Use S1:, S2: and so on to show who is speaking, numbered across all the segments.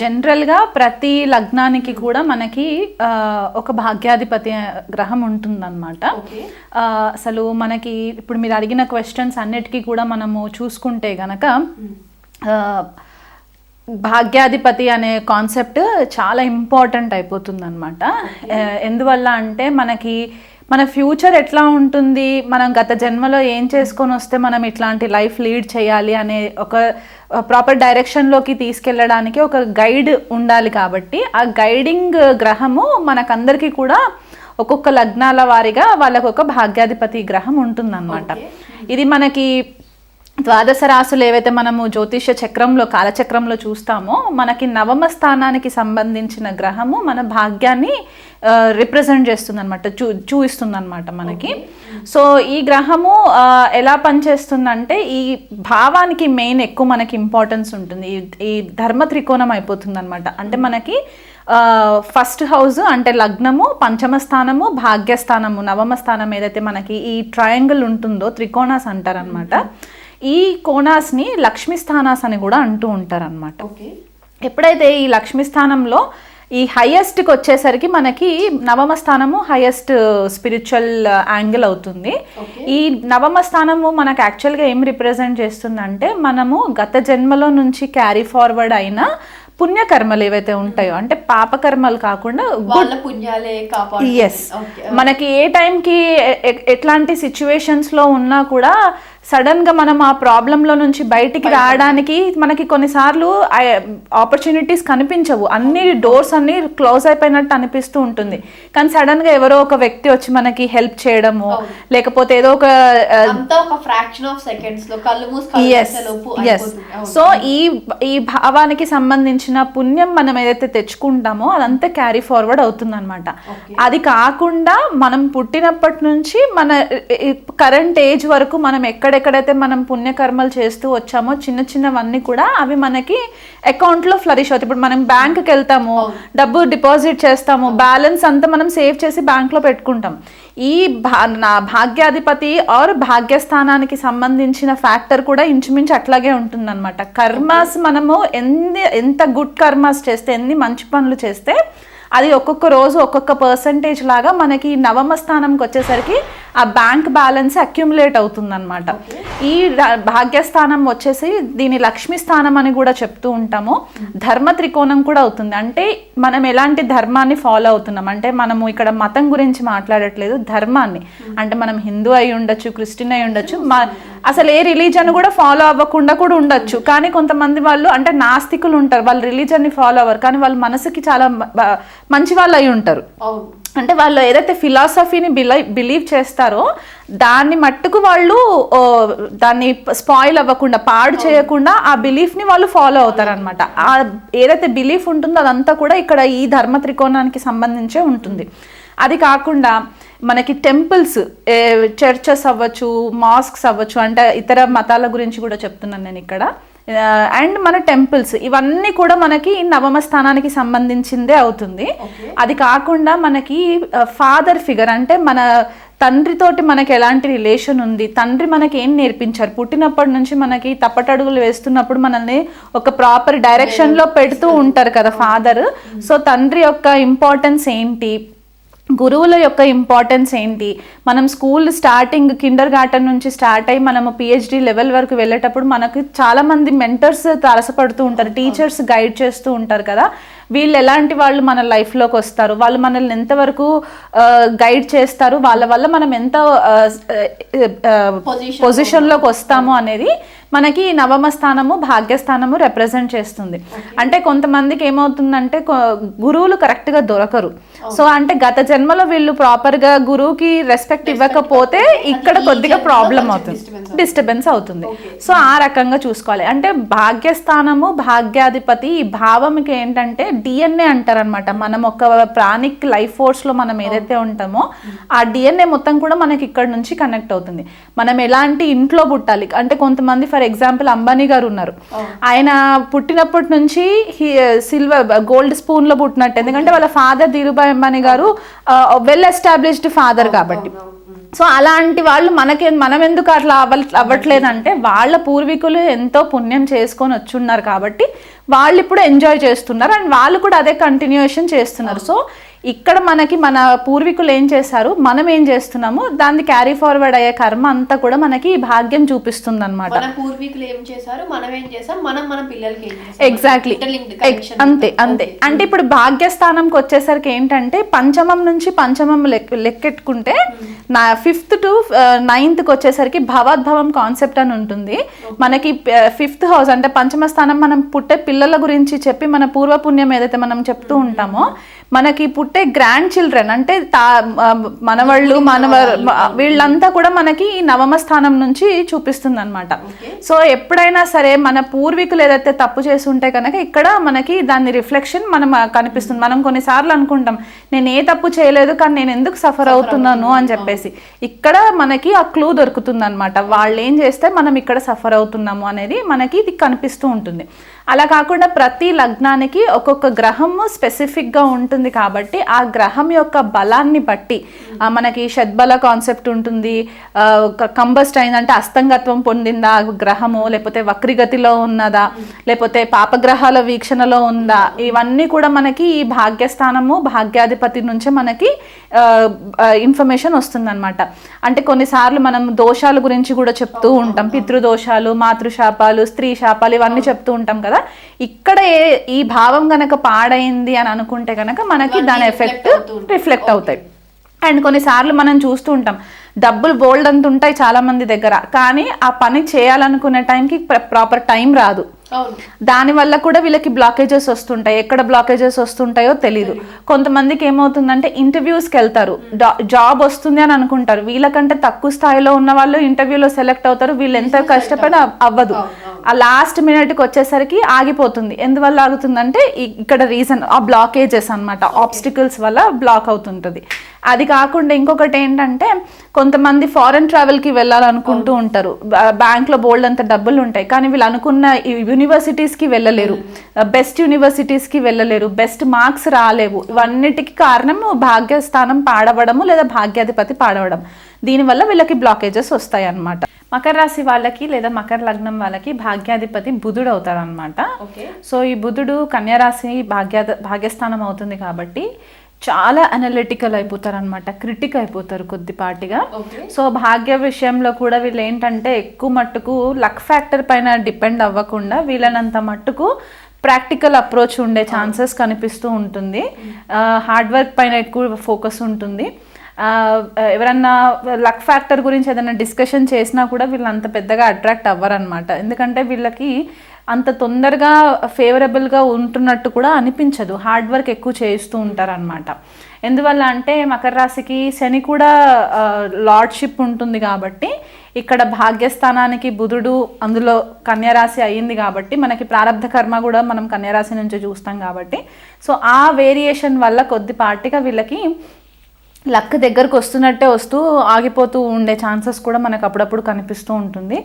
S1: జనరల్గా ప్రతి లగ్నానికి కూడా మనకి ఒక భాగ్యాధిపతి గ్రహం ఉంటుందన్నమాట. అసలు మనకి ఇప్పుడు మీరు అడిగిన క్వశ్చన్స్ అన్నిటికీ కూడా మనము చూసుకుంటే గనక భాగ్యాధిపతి అనే కాన్సెప్ట్ చాలా ఇంపార్టెంట్ అయిపోతుంది అనమాట ఎందువల్ల అంటే మనకి మన ఫ్యూచర్ ఎట్లా ఉంటుంది? మనం గత జన్మలో ఏం చేసుకొని వస్తే మనం ఇట్లాంటి లైఫ్ లీడ్ చేయాలి అనే ఒక ప్రాపర్ డైరెక్షన్లోకి తీసుకెళ్ళడానికి ఒక గైడ్ ఉండాలి కాబట్టి ఆ గైడింగ్ గ్రహము మనకందరికీ కూడా ఒక్కొక్క లగ్నాల వారిగా వాళ్ళకు ఒక భాగ్యాధిపతి గ్రహం ఉంటుందన్నమాట. ఇది మనకి ద్వాదశ రాసులు ఏవైతే మనము జ్యోతిష చక్రంలో కాలచక్రంలో చూస్తామో మనకి నవమ స్థానానికి సంబంధించిన గ్రహము మన భాగ్యాన్ని రిప్రజెంట్ చేస్తుంది అనమాట చూ చూపిస్తుంది అనమాట మనకి సో ఈ గ్రహము ఎలా పనిచేస్తుందంటే ఈ భావానికి మెయిన్ ఎక్కువ మనకి ఇంపార్టెన్స్ ఉంటుంది. ఈ- ఈ ధర్మ త్రికోణం అయిపోతుంది అనమాట అంటే మనకి ఫస్ట్ హౌస్ అంటే లగ్నము పంచమ స్థానము భాగ్యస్థానము నవమ స్థానం ఏదైతే మనకి ఈ ట్రయాంగిల్ ఉంటుందో త్రికోణాస్ అంటారనమాట ఈ కోణాస్ని లక్ష్మీ స్థానాస్ అని కూడా అంటూ ఉంటారనమాట ఎప్పుడైతే ఈ లక్ష్మీ స్థానంలో ఈ హైయెస్ట్కి వచ్చేసరికి మనకి నవమ స్థానము హైయెస్ట్ స్పిరిచువల్ యాంగిల్ అవుతుంది. ఈ నవమ స్థానము మనకు యాక్చువల్గా ఏం రిప్రజెంట్ చేస్తుందంటే మనము గత జన్మలో నుంచి క్యారీ ఫార్వర్డ్ అయిన పుణ్యకర్మలు ఏవైతే ఉంటాయో అంటే పాపకర్మలు కాకుండా ఎస్ మనకి ఏ టైంకి ఎట్లాంటి సిచ్యువేషన్స్లో ఉన్నా కూడా సడన్గా మనం ఆ ప్రాబ్లం లో నుంచి బయటికి రావడానికి మనకి కొన్నిసార్లు ఆపర్చునిటీస్ కనిపించవు. అన్ని డోర్స్ అన్ని క్లోజ్ అయిపోయినట్టు అనిపిస్తూ ఉంటుంది. కానీ సడన్గా ఎవరో ఒక వ్యక్తి వచ్చి మనకి హెల్ప్ చేయడము లేకపోతే ఏదో ఒక
S2: ఫ్రాక్షన్ ఆఫ్ సెకండ్స్లో కళ్ళు.
S1: సో ఈ ఈ భావానికి సంబంధించిన పుణ్యం మనం ఏదైతే తెచ్చుకుంటామో అదంతా క్యారీ ఫార్వర్డ్ అవుతుంది అనమాట. అది కాకుండా మనం పుట్టినప్పటి నుంచి మన కరెంట్ ఏజ్ వరకు మనం ఎక్కడెక్కడైతే మనం పుణ్యకర్మలు చేస్తూ వచ్చామో చిన్న చిన్నవన్నీ కూడా అవి మనకి అకౌంట్లో ఫ్లరిష్ అవుతాయి. ఇప్పుడు మనం బ్యాంక్కి వెళ్తాము డబ్బు డిపాజిట్ చేస్తాము బ్యాలెన్స్ అంతా మనం సేవ్ చేసి బ్యాంక్లో పెట్టుకుంటాం. ఈ భా నా భాగ్యాధిపతి ఆర్ భాగ్యస్థానానికి సంబంధించిన ఫ్యాక్టర్ కూడా ఇంచుమించు అట్లాగే ఉంటుందన్నమాట. కర్మాస్ మనము ఎన్ని ఎంత గుడ్ కర్మాస్ చేస్తే ఎన్ని మంచి పనులు చేస్తే అది ఒక్కొక్క రోజు ఒక్కొక్క పర్సంటేజ్ లాగా మనకి నవమ స్థానంకి వచ్చేసరికి ఆ బ్యాంక్ బ్యాలెన్స్ అక్యుములేట్ అవుతుందన్నమాట. ఈ భాగ్యస్థానం వచ్చేసి దీని లక్ష్మీ స్థానం అని కూడా చెప్తూ ఉంటాము. ధర్మ త్రికోణం కూడా అవుతుంది. అంటే మనం ఎలాంటి ధర్మాన్ని ఫాలో అవుతున్నాం? అంటే మనము ఇక్కడ మతం గురించి మాట్లాడట్లేదు ధర్మాన్ని. అంటే మనం హిందూ అయి ఉండొచ్చు క్రిస్టియన్ అయి ఉండొచ్చు మా అసలు ఏ రిలీజన్ కూడా ఫాలో అవ్వకుండా కూడా ఉండొచ్చు. కానీ కొంతమంది వాళ్ళు అంటే నాస్తికులు ఉంటారు. వాళ్ళు రిలీజన్ని ఫాలో అవ్వరు. కానీ వాళ్ళ మనసుకి చాలా మంచి వాళ్ళు అయి ఉంటారు. అంటే వాళ్ళు ఏదైతే ఫిలాసఫీని బిలై బిలీవ్ చేస్తారో దాన్ని మట్టుకు వాళ్ళు దాన్ని స్పాయిల్ అవ్వకుండా పాడు చేయకుండా ఆ బిలీఫ్ని వాళ్ళు ఫాలో అవుతారనమాట ఆ ఏదైతే బిలీఫ్ ఉంటుందో అదంతా కూడా ఇక్కడ ఈ ధర్మ త్రికోణానికి సంబంధించే ఉంటుంది. అది కాకుండా మనకి టెంపుల్స్ చర్చెస్ అవ్వచ్చు మాస్క్స్ అవ్వచ్చు అంటే ఇతర మతాల గురించి కూడా చెప్తున్నాను నేను ఇక్కడ. అండ్ మన టెంపుల్స్ ఇవన్నీ కూడా మనకి నవమ స్థానానికి సంబంధించిందే అవుతుంది. అది కాకుండా మనకి ఫాదర్ ఫిగర్ అంటే మన తండ్రితోటి మనకి ఎలాంటి రిలేషన్ ఉంది తండ్రి మనకి ఏం నేర్పించారు? పుట్టినప్పటి నుంచి మనకి తప్పటడుగులు వేస్తున్నప్పుడు మనల్ని ఒక ప్రాపర్ డైరెక్షన్లో పెడుతూ ఉంటారు కదా ఫాదర్. సో తండ్రి యొక్క ఇంపార్టెన్స్ ఏంటి? గురువుల యొక్క ఇంపార్టెన్స్ ఏంటి? మనం స్కూల్ స్టార్టింగ్ కిండర్ గార్టెన్ నుంచి స్టార్ట్ అయ్యి మనము పిహెచ్డి లెవెల్ వరకు వెళ్ళేటప్పుడు మనకు చాలామంది మెంటర్స్ తారసపడుతూ ఉంటారు టీచర్స్ గైడ్ చేస్తూ ఉంటారు కదా. వీళ్ళు ఎలాంటి వాళ్ళు మన లైఫ్లోకి వస్తారు? వాళ్ళు మనల్ని ఎంతవరకు గైడ్ చేస్తారు? వాళ్ళ వల్ల మనం ఎంత పొజిషన్లోకి వస్తాము అనేది మనకి నవమ స్థానము భాగ్యస్థానము రిప్రజెంట్ చేస్తుంది. అంటే కొంతమందికి ఏమవుతుందంటే గురువులు కరెక్ట్గా దొరకరు. సో అంటే గత జన్మలో వీళ్ళు ప్రాపర్గా గురువుకి రెస్పెక్ట్ ఇవ్వకపోతే ఇక్కడ కొద్దిగా ప్రాబ్లం అవుతుంది. డిస్టర్బెన్స్ అవుతుంది. సో ఆ రకంగా చూసుకోవాలి. అంటే భాగ్యస్థానము భాగ్యాధిపతి ఈ భావంకి ఏంటంటే డిఎన్ఏ అంటారనమాట మనం ఒక ప్రాణిక్ లైఫ్ ఫోర్స్లో మనం ఏదైతే ఉంటామో ఆ డిఎన్ఏ మొత్తం కూడా మనకి ఇక్కడ నుంచి కనెక్ట్ అవుతుంది. మనం ఎలాంటి ఇంట్లో పుట్టాలి? అంటే కొంతమంది ఫర్ ఎగ్జాంపుల్ అంబానీ గారు ఉన్నారు. ఆయన పుట్టినప్పటి నుంచి సిల్వర్ గోల్డ్ స్పూన్లో పుట్టినట్టు. ఎందుకంటే వాళ్ళ ఫాదర్ ధీరుభాయ్ అంబానీ గారు వెల్ ఎస్టాబ్లిష్డ్ ఫాదర్ కాబట్టి. సో అలాంటి వాళ్ళు మనకి మనం ఎందుకు అట్లా అవ్వ అవ్వట్లేదంటే వాళ్ళ పూర్వీకులు ఎంతో పుణ్యం చేసుకొని వచ్చున్నారు కాబట్టి వాళ్ళు ఇప్పుడు ఎంజాయ్ చేస్తున్నారు అండ్ వాళ్ళు కూడా అదే కంటిన్యూషన్ చేస్తున్నారు. సో ఇక్కడ మనకి మన పూర్వీకులు ఏం చేశారు? మనం ఏం చేస్తున్నాము దాన్ని క్యారీ ఫార్వర్డ్ అయ్యే కర్మ అంతా కూడా మనకి ఈ భాగ్యం చూపిస్తుంది అనమాట
S2: పూర్వీకులు ఏం చేశారు? మనం ఏం చేసాం మనం మన పిల్లలకి ఏం చేసాం
S1: ఎగ్జాక్ట్లీ. అంతే అంతే. అంటే ఇప్పుడు భాగ్యస్థానంకి వచ్చేసరికి ఏంటంటే పంచమం నుంచి పంచమం లెక్ లెక్కెట్టుకుంటే నా ఫిఫ్త్ టు నైన్త్కి వచ్చేసరికి భవద్భవం కాన్సెప్ట్ అని ఉంటుంది. మనకి ఫిఫ్త్ హౌస్ అంటే పంచమ స్థానం మనం పుట్టే పిల్లల గురించి చెప్పి మన పూర్వపుణ్యం ఏదైతే మనం చెప్తూ ఉంటామో మనకి పుట్టే గ్రాండ్ చిల్డ్రన్ అంటే తా మనవళ్ళు మనవ వీళ్ళంతా. కూడా మనకి ఈ నవమ స్థానం నుంచి చూపిస్తుంది అనమాట. సో ఎప్పుడైనా సరే మన పూర్వీకులు ఏదైతే తప్పు చేసి ఉంటే కనుక ఇక్కడ మనకి దాని రిఫ్లెక్షన్ మనం కనిపిస్తుంది. మనం కొన్నిసార్లు అనుకుంటాం నేను ఏ తప్పు చేయలేదు కానీ నేను ఎందుకు సఫర్ అవుతున్నాను అని చెప్పేసి. ఇక్కడ మనకి ఆ క్లూ దొరుకుతుంది అనమాట వాళ్ళు ఏం చేస్తే మనం ఇక్కడ సఫర్ అవుతున్నాము అనేది మనకి ఇది కనిపిస్తూ ఉంటుంది. అలా కాకుండా ప్రతి లగ్నానికి ఒక్కొక్క గ్రహము స్పెసిఫిక్గా ఉంటుంది కాబట్టి ఆ గ్రహం యొక్క బలాన్ని బట్టి మనకి షడ్బల కాన్సెప్ట్ ఉంటుంది కంబస్ట్ అయిందంటే అస్తంగత్వం పొందిందా గ్రహము లేకపోతే వక్రిగతిలో ఉన్నదా లేకపోతే పాపగ్రహాల వీక్షణలో ఉందా ఇవన్నీ కూడా మనకి ఈ భాగ్యస్థానము భాగ్యాధిపతి నుంచే మనకి ఇన్ఫర్మేషన్ వస్తుందన్నమాట. అంటే కొన్నిసార్లు మనం దోషాల గురించి కూడా చెప్తూ ఉంటాం పితృదోషాలు మాతృశాపాలు స్త్రీ శాపాలు ఇవన్నీ చెప్తూ ఉంటాం కదా. ఇక్కడ ఏ- ఈ భావం గనక పాడైంది అని అనుకుంటే గనక మనకి దాని ఎఫెక్ట్. రిఫ్లెక్ట్ అవుతాయి. అండ్ కొన్నిసార్లు మనం చూస్తూ ఉంటాం డబ్బులు బోల్డ్ అంత ఉంటాయి చాలా మంది దగ్గర కానీ ఆ పని చేయాలనుకునే టైంకి ప్రాపర్ టైం రాదు. దాని వల్ల కూడా వీళ్ళకి బ్లాకేజెస్ వస్తుంటాయి ఎక్కడ బ్లాకేజెస్ వస్తుంటాయో తెలియదు కొంతమందికి ఏమవుతుందంటే ఇంటర్వ్యూస్కి వెళ్తారు జాబ్ వస్తుంది అని అనుకుంటారు వీళ్ళకంటే తక్కువ స్థాయిలో ఉన్న వాళ్ళు ఇంటర్వ్యూలో సెలెక్ట్ అవుతారు వీళ్ళు ఎంత కష్టపడి అవ్- అవ్వదు. ఆ లాస్ట్ మినిట్కి వచ్చేసరికి ఆగిపోతుంది. ఎందువల్ల ఆగుతుందంటే ఇక్కడ రీజన్ ఆ బ్లాకేజెస్ అన్నమాట ఆబ్స్టికల్స్ వల్ల బ్లాక్ అవుతుంటుంది. అది కాకుండా ఇంకొకటి ఏంటంటే కొంతమంది ఫారెన్ ట్రావెల్కి వెళ్ళాలనుకుంటూ ఉంటారు. బ్యాంక్లో బోల్డ్ అంత డబ్బులు ఉంటాయి. కానీ వీళ్ళు అనుకున్న యూనివర్సిటీస్కి వెళ్ళలేరు. బెస్ట్ యూనివర్సిటీస్కి వెళ్ళలేరు. బెస్ట్ మార్క్స్ రాలేవు. ఇవన్నిటికి కారణం భాగ్యస్థానం పాడవడము లేదా భాగ్యాధిపతి పాడవడం. దీనివల్ల వీళ్ళకి బ్లాకేజెస్ వస్తాయి అన్నమాట మకర రాశి వాళ్ళకి లేదా మకర లగ్నం వాళ్ళకి భాగ్యాధిపతి బుధుడు అవుతారు అనమాట సో ఈ బుధుడు కన్యారాశి భాగ్య భాగ్యస్థానం అవుతుంది కాబట్టి చాలా అనలిటికల్ అయిపోతారు అనమాట క్రిటిక్ అయిపోతారు కొద్దిపాటిగా. సో భాగ్య విషయంలో కూడా వీళ్ళు ఏంటంటే ఎక్కువ మట్టుకు లక్ ఫ్యాక్టర్ పైన డిపెండ్ అవ్వకుండా వీళ్ళనంత మట్టుకు ప్రాక్టికల్ అప్రోచ్ ఉండే ఛాన్సెస్ కనిపిస్తూ ఉంటుంది. హార్డ్ వర్క్ పైన ఎక్కువ ఫోకస్ ఉంటుంది. ఎవరన్నా లక్ ఫ్యాక్టర్ గురించి ఏదైనా డిస్కషన్ చేసినా కూడా వీళ్ళు అంత పెద్దగా అట్రాక్ట్ అవ్వరనమాట ఎందుకంటే వీళ్ళకి అంత తొందరగా ఫేవరబుల్గా ఉంటున్నట్టు కూడా అనిపించదు. హార్డ్ వర్క్ ఎక్కువ చేస్తూ ఉంటారనమాట ఎందువల్ల అంటే మకర రాశికి శని కూడా లార్డ్షిప్ ఉంటుంది కాబట్టి ఇక్కడ భాగ్యస్థానానికి బుధుడు అందులో కన్యారాశి అయ్యింది కాబట్టి మనకి ప్రారంధ కర్మ కూడా మనం కన్యారాశి నుంచి చూస్తాం కాబట్టి. సో ఆ వేరియేషన్ వల్ల కొద్దిపాటిగా వీళ్ళకి లక్ దగ్గరకు వస్తున్నట్టే వస్తూ ఆగిపోతూ ఉండే ఛాన్సెస్ కూడా మనకు అప్పుడప్పుడు కనిపిస్తూ ఉంటుంది.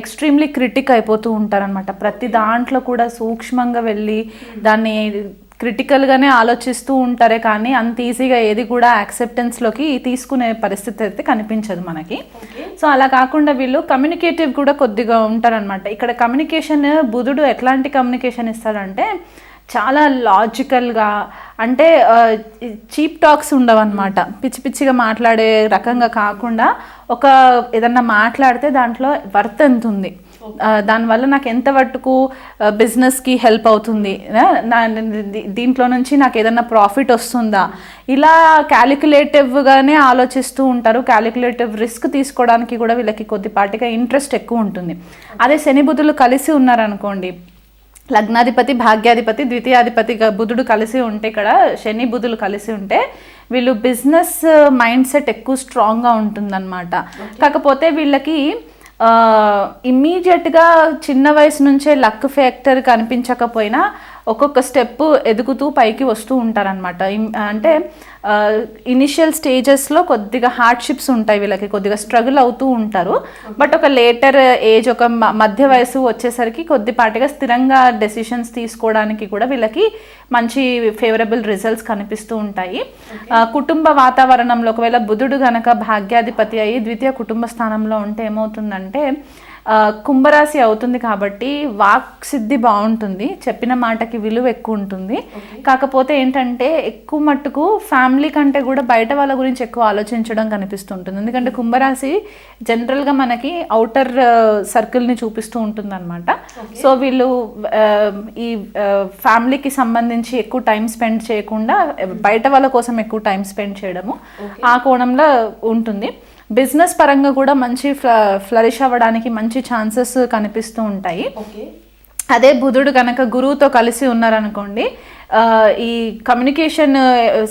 S1: ఎక్స్ట్రీమ్లీ క్రిటిక్ అయిపోతూ ఉంటారనమాట ప్రతి దాంట్లో కూడా సూక్ష్మంగా వెళ్ళి దాన్ని క్రిటికల్గానే ఆలోచిస్తూ ఉంటారే కానీ అంత ఈజీగా ఏది కూడా యాక్సెప్టెన్స్లోకి తీసుకునే పరిస్థితి అయితే కనిపించదు మనకి. సో అలా కాకుండా వీళ్ళు కమ్యూనికేటివ్ కూడా కొద్దిగా ఉంటారనమాట ఇక్కడ కమ్యూనికేషన్ బుధుడు ఎట్లాంటి కమ్యూనికేషన్ ఇస్తాడంటే చాలా లాజికల్గా అంటే చీప్ టాక్స్ ఉండవన్నమాట. పిచ్చి పిచ్చిగా మాట్లాడే రకంగా కాకుండా ఒక ఏదన్నా మాట్లాడితే దాంట్లో వర్త్ ఎంత ఉంది? దానివల్ల నాకు ఎంత మట్టుకు బిజినెస్కి హెల్ప్ అవుతుంది? నా దీంట్లో నుంచి నాకు ఏదైనా ప్రాఫిట్ వస్తుందా? ఇలా క్యాలిక్యులేటివ్గానే ఆలోచిస్తూ ఉంటారు. క్యాలిక్యులేటివ్ రిస్క్ తీసుకోవడానికి కూడా వీళ్ళకి కొద్దిపాటిగా ఇంట్రెస్ట్ ఎక్కువ ఉంటుంది. అదే శని బుధులు కలిసి ఉన్నారనుకోండి లగ్నాధిపతి భాగ్యాధిపతి ద్వితీయాధిపతి బుధుడు కలిసి ఉంటే ఇక్కడ శని బుధులు కలిసి ఉంటే వీళ్ళు బిజినెస్ మైండ్ సెట్ ఎక్కువ స్ట్రాంగ్గా ఉంటుందన్నమాట. కాకపోతే వీళ్ళకి ఇమ్మీడియట్గా చిన్న వయసు నుంచే లక్ ఫ్యాక్టర్ కనిపించకపోయినా ఒక్కొక్క స్టెప్ ఎదుగుతూ పైకి వస్తూ ఉంటారనమాట అంటే ఇనిషియల్ స్టేజెస్లో కొద్దిగా హార్డ్షిప్స్ ఉంటాయి వీళ్ళకి కొద్దిగా స్ట్రగుల్ అవుతూ ఉంటారు. బట్ ఒక లేటర్ ఏజ్ ఒక మ- మధ్య వయసు వచ్చేసరికి కొద్దిపాటిగా స్థిరంగా డెసిషన్స్ తీసుకోవడానికి కూడా వీళ్ళకి మంచి ఫేవరబుల్ రిజల్ట్స్ కనిపిస్తూ ఉంటాయి. ఆ, కుటుంబ వాతావరణంలో ఒకవేళ బుధుడు గనక భాగ్యాధిపతి అయ్యి ద్వితీయ కుటుంబ స్థానంలో ఉంటే ఏమవుతుందంటే కుంభరాశి అవుతుంది కాబట్టి వాక్ సిద్ధి బాగుంటుంది. చెప్పిన మాటకి విలువ ఎక్కువ ఉంటుంది. కాకపోతే ఏంటంటే ఎక్కువ మట్టుకు ఫ్యామిలీ కంటే కూడా బయట వాళ్ళ గురించి ఎక్కువ ఆలోచించడం కనిపిస్తుంటుంది. ఎందుకంటే కుంభరాశి జనరల్గా మనకి అవుటర్ సర్కిల్ని చూపిస్తూ ఉంటుంది అనమాట సో వీళ్ళు ఈ ఫ్యామిలీకి సంబంధించి ఎక్కువ టైం స్పెండ్ చేయకుండా బయట వాళ్ళ కోసం ఎక్కువ టైం స్పెండ్ చేయడము ఆ కోణంలో ఉంటుంది. బిజినెస్ పరంగా కూడా మంచి ఫ్లరిష్ అవ్వడానికి మంచి ఛాన్సెస్ కనిపిస్తూ ఉంటాయి. అదే బుధుడు కనుక గురువుతో కలిసి ఉన్నారనుకోండి ఈ కమ్యూనికేషన్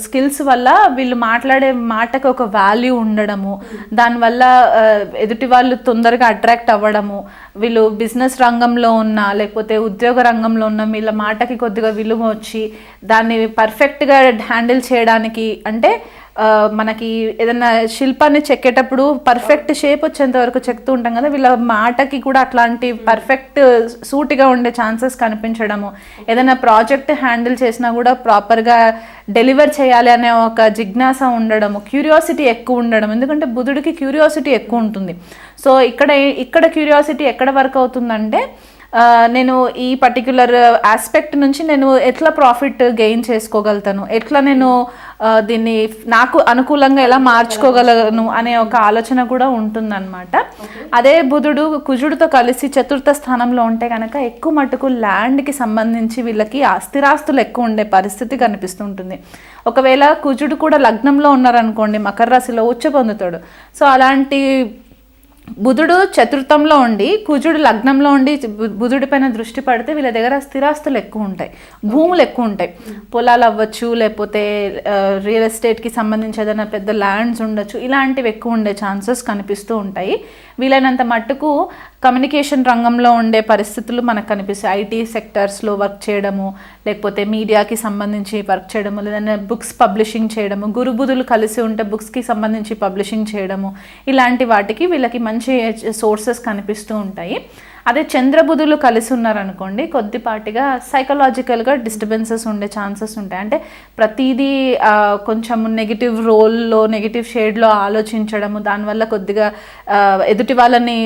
S1: స్కిల్స్ వల్ల వీళ్ళు మాట్లాడే మాటకు ఒక వాల్యూ ఉండడము దానివల్ల ఎదుటి వాళ్ళు తొందరగా అట్రాక్ట్ అవ్వడము వీళ్ళు బిజినెస్ రంగంలో ఉన్న లేకపోతే ఉద్యోగ రంగంలో ఉన్న వీళ్ళ మాటకి కొద్దిగా విలువ వచ్చి దాన్ని పర్ఫెక్ట్గా హ్యాండిల్ చేయడానికి అంటే మనకి ఏదైనా శిల్పాన్ని చెక్కేటప్పుడు పర్ఫెక్ట్ షేప్ వచ్చేంత వరకు చెక్తూ ఉంటాం కదా వీళ్ళ మాటకి కూడా అట్లాంటి పర్ఫెక్ట్ సూటిగా ఉండే ఛాన్సెస్ కనిపించడము. ఏదైనా ప్రాజెక్ట్ హ్యాండిల్ చేసినా కూడా ప్రాపర్గా డెలివర్ చేయాలి అనే ఒక జిజ్ఞాస ఉండడము క్యూరియాసిటీ ఎక్కువ ఉండడం. ఎందుకంటే బుధుడికి క్యూరియాసిటీ ఎక్కువ ఉంటుంది. సో ఇక్కడ ఇక్కడ క్యూరియాసిటీ ఎక్కడ వర్క్ అవుతుందంటే నేను ఈ పర్టిక్యులర్ ఆస్పెక్ట్ నుంచి నేను ఎట్లా ప్రాఫిట్ గెయిన్ చేసుకోగలుగుతాను? ఎట్లా నేను దీన్ని నాకు అనుకూలంగా ఎలా మార్చుకోగలను అనే ఒక ఆలోచన కూడా ఉంటుందన్నమాట. అదే బుధుడు కుజుడితో కలిసి చతుర్థ స్థానంలో ఉంటే కనుక ఎక్కువ మటుకు ల్యాండ్కి సంబంధించి వీళ్ళకి స్థిరాస్తులు ఎక్కువ ఉండే పరిస్థితి కనిపిస్తుంటుంది ఒకవేళ కుజుడు కూడా లగ్నంలో ఉన్నారనుకోండి మకర రాశిలో ఉచ్చ పొందుతాడు. సో అలాంటి బుధుడు చతుర్థంలో ఉండి కుజుడు లగ్నంలో ఉండి బుధుడి పైన దృష్టి పడితే వీళ్ళ దగ్గర స్థిరాస్తులు ఎక్కువ ఉంటాయి. భూములు ఎక్కువ ఉంటాయి. పొలాలు అవ్వచ్చు లేకపోతే రియల్ ఎస్టేట్కి సంబంధించి ఏదైనా పెద్ద ల్యాండ్స్ ఉండొచ్చు. ఇలాంటివి ఎక్కువ ఉండే ఛాన్సెస్ కనిపిస్తూ ఉంటాయి. వీలైనంత మట్టుకు కమ్యూనికేషన్ రంగంలో ఉండే పరిస్థితులు మనకు కనిపిస్తాయి. ఐటీ సెక్టర్స్లో వర్క్ చేయడము లేకపోతే మీడియాకి సంబంధించి వర్క్ చేయడము లేదంటే బుక్స్ పబ్లిషింగ్ చేయడము గురుబుధులు కలిసి ఉంటే బుక్స్కి సంబంధించి పబ్లిషింగ్ చేయడము ఇలాంటి వాటికి వీళ్ళకి మంచి సోర్సెస్ కనిపిస్తూ ఉంటాయి. అదే చంద్రబుధులు కలిసి ఉన్నారనుకోండి కొద్దిపాటిగా సైకలాజికల్గా డిస్టర్బెన్సెస్ ఉండే ఛాన్సెస్ ఉంటాయి. అంటే ప్రతిదీ కొంచెం నెగిటివ్ రోల్లో నెగిటివ్ షేడ్లో ఆలోచించడము దానివల్ల కొద్దిగా ఎదుటి వాళ్ళని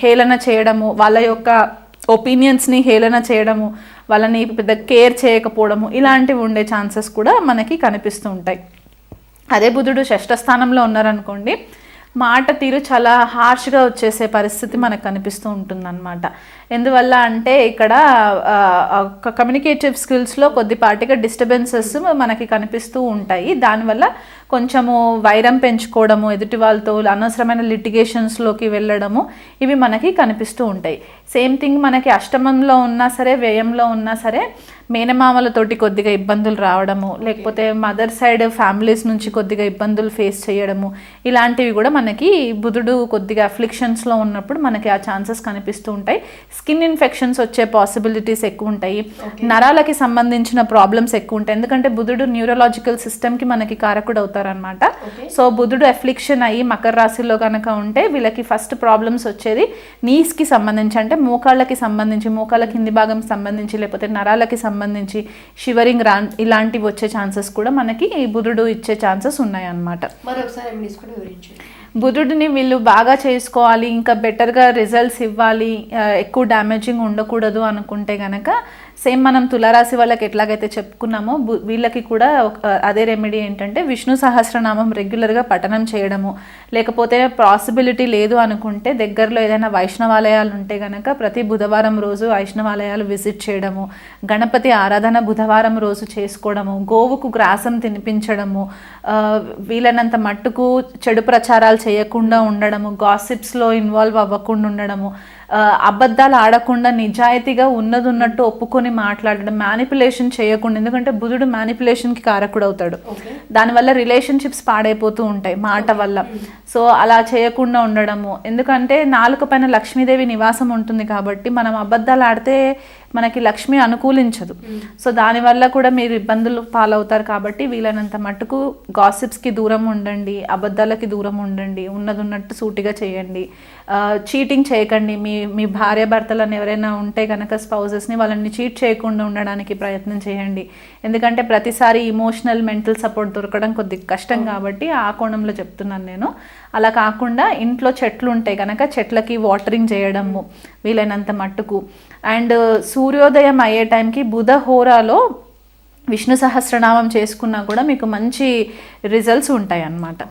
S1: హేళన చేయడము వాళ్ళ యొక్క ఒపీనియన్స్ని హేళన చేయడము వాళ్ళని పెద్ద కేర్ చేయకపోవడము ఇలాంటివి ఉండే ఛాన్సెస్ కూడా మనకి కనిపిస్తూ ఉంటాయి. అదే బుధుడు షష్ఠ స్థానంలో ఉన్నారనుకోండి మాట తీరు చాలా హార్ష్గా వచ్చేసే పరిస్థితి మనకు కనిపిస్తూ ఉంటుందన్నమాట. ఎందువల్ల అంటే ఇక్కడ కమ్యూనికేటివ్ స్కిల్స్లో కొద్దిపాటిగా డిస్టర్బెన్సెస్ మనకి కనిపిస్తూ ఉంటాయి. దానివల్ల కొంచెము వైరం పెంచుకోవడము ఎదుటి వాళ్ళతో అనవసరమైన లిటిగేషన్స్లోకి వెళ్ళడము ఇవి మనకి కనిపిస్తూ ఉంటాయి. సేమ్ థింగ్ మనకి అష్టమంలో ఉన్నా సరే వ్యయంలో ఉన్నా సరే మేనమామలతోటి కొద్దిగా ఇబ్బందులు రావడము లేకపోతే మదర్ సైడ్ ఫ్యామిలీస్ నుంచి కొద్దిగా ఇబ్బందులు ఫేస్ చేయడము ఇలాంటివి కూడా మనకి బుధుడు కొద్దిగా అఫ్లిక్షన్స్లో ఉన్నప్పుడు మనకి ఆ ఛాన్సెస్ కనిపిస్తూ ఉంటాయి. స్కిన్ ఇన్ఫెక్షన్స్ వచ్చే పాసిబిలిటీస్ ఎక్కువ ఉంటాయి నరాలకి సంబంధించిన ప్రాబ్లమ్స్ ఎక్కువ ఉంటాయి ఎందుకంటే బుధుడు న్యూరలాజికల్ సిస్టమ్కి మనకి కారకుడు అవుతారనమాట సో బుధుడు అఫ్లిక్షన్ అయ్యి మకర రాశిలో కనుక ఉంటే వీళ్ళకి ఫస్ట్ ప్రాబ్లమ్స్ వచ్చేది నీస్కి సంబంధించి అంటే మోకాళ్ళకి సంబంధించి మోకాళ్ళ కింది భాగం సంబంధించి లేకపోతే నరాలకి సంబంధించి షివరింగ్ రా ఇలాంటివి వచ్చే ఛాన్సెస్ కూడా మనకి ఈ బుధుడు ఇచ్చే ఛాన్సెస్ ఉన్నాయి అన్నమాట బుధుడిని వీళ్ళు బాగా చేసుకోవాలి ఇంకా బెటర్గా రిజల్ట్స్ ఇవ్వాలి ఎక్కువ డ్యామేజింగ్ ఉండకూడదు అనుకుంటే కనుక సేమ్ మనం తులారాశి వాళ్ళకి ఎట్లాగైతే చెప్పుకున్నామో బు- వీళ్ళకి కూడా ఒక- అదే రెమెడీ ఏంటంటే విష్ణు సహస్రనామం రెగ్యులర్గా పఠనం చేయడము. లేకపోతే పాసిబిలిటీ లేదు అనుకుంటే దగ్గరలో ఏదైనా వైష్ణవాలయాలు ఉంటే కనుక ప్రతి బుధవారం రోజు వైష్ణవాలయాలు విజిట్ చేయడము. గణపతి ఆరాధన బుధవారం రోజు చేసుకోవడము. గోవుకు గ్రాసం తినిపించడము. వీలైనంత మట్టుకు చెడు ప్రచారాలు చేయకుండా ఉండడము. గాసిప్స్లో ఇన్వాల్వ్ అవ్వకుండా ఉండడము. అబద్ధాలు ఆడకుండా నిజాయితీగా ఉన్నది ఉన్నట్టు ఒప్పుకొని మాట్లాడడం మ్యానిపులేషన్ చేయకుండా ఎందుకంటే బుధుడు మ్యానిపులేషన్కి కారకుడు అవుతాడు దానివల్ల రిలేషన్షిప్స్ పాడైపోతూ ఉంటాయి మాట వల్ల. సో అలా చేయకుండా ఉండడము. ఎందుకంటే నాలుక పైన లక్ష్మీదేవి నివాసం ఉంటుంది కాబట్టి మనం అబద్ధాలు ఆడితే మనకి లక్ష్మి అనుకూలించదు. సో దానివల్ల కూడా మీరు ఇబ్బందులు పాలవుతారు కాబట్టి వీలైనంత మట్టుకు గాసిప్స్కి దూరం ఉండండి అబద్ధాలకి దూరం ఉండండి ఉన్నది ఉన్నట్టు సూటిగా చేయండి. చీటింగ్ చేయకండి. మీ మీ భార్య భర్తలను ఎవరైనా ఉంటే కనుక స్పౌజెస్ని వాళ్ళని చీట్ చేయకుండా ఉండడానికి ప్రయత్నం చేయండి. ఎందుకంటే ప్రతిసారి ఇమోషనల్ మెంటల్ సపోర్ట్ దొరకడం కొద్దిగా కష్టం కాబట్టి ఆ కోణంలో చెప్తున్నాను నేను. అలా కాకుండా ఇంట్లో చెట్లు ఉంటాయి కనుక చెట్లకి వాటరింగ్ చేయడము వీలైనంత మట్టుకు. అండ్ సూర్యోదయం అయ్యే టైంకి బుధ హోరాలో విష్ణు సహస్రనామం చేసుకున్నా కూడా మీకు మంచి రిజల్ట్స్ ఉంటాయి అన్నమాట